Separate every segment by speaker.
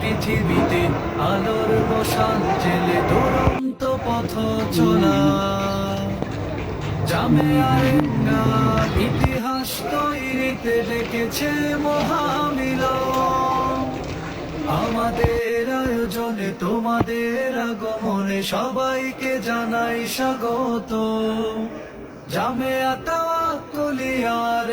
Speaker 1: পৃথিবীতে আলোর মশাল জেলে দুরন্ত পথ চলা। জামে আরেঙ্গা, ইতিহাস তৈরিতে রেখেছে মহামিল আমাদের আয়োজনে তোমাদের আগমনে সবাইকে জানাই স্বাগত। জামে আতাওয়া কলিয়ার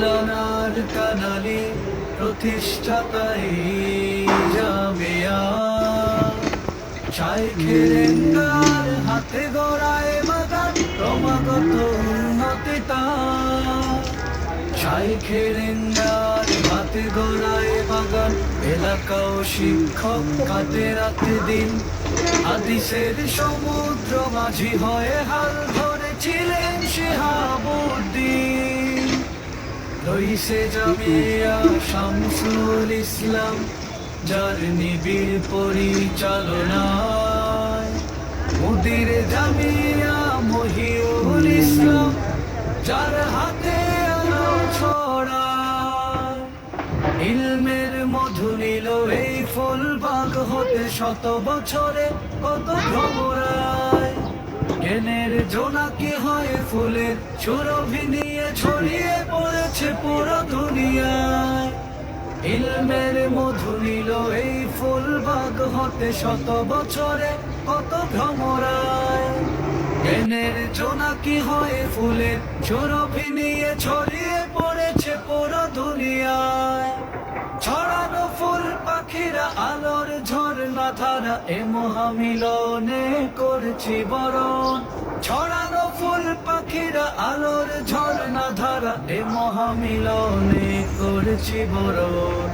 Speaker 1: মৌলানার কানালি প্রতিষ্ঠাতাই জামিয়া। শাইখের হাতে গড়ায় বাগান, ক্রমাগত উন্নতিতা শাইখের হাতে গড়ায় বাগান, এলাকা ও শিক্ষক কাটে রাতে দিন। হাদিসের সমুদ্র মাঝি হয়ে হাল রইছে জামিয়া শামসুল ইসলাম, যার নিবিড় পরিচালনায় মুদির জামিয়া মহিউল ইসলাম, যার হাতে ইলমের মধু নিল এই ফুল বাগ হতে শত বছরে কত জ্ঞানের জোনাকি হয় ফুলের সুরভি নিয়ে ছড়িয়ে পড়েছে পুরো দুনিয়ায়। ইলমের মধু নিল এই ফুল বাগ হতে শত বছরে কত ভ্রমরায়। জ্ঞানের জোনাকি হয়ে ফুলের সুরভি নিয়ে ছড়িয়ে পড়েছে পুরো দুনিয়ায়। ধারা এ মহামিলনে করছি বরণ। ছড়ানো ফুল পাখিরা আলোর ঝর্ণা ধারা এ মহামিলনে করছি বরণ।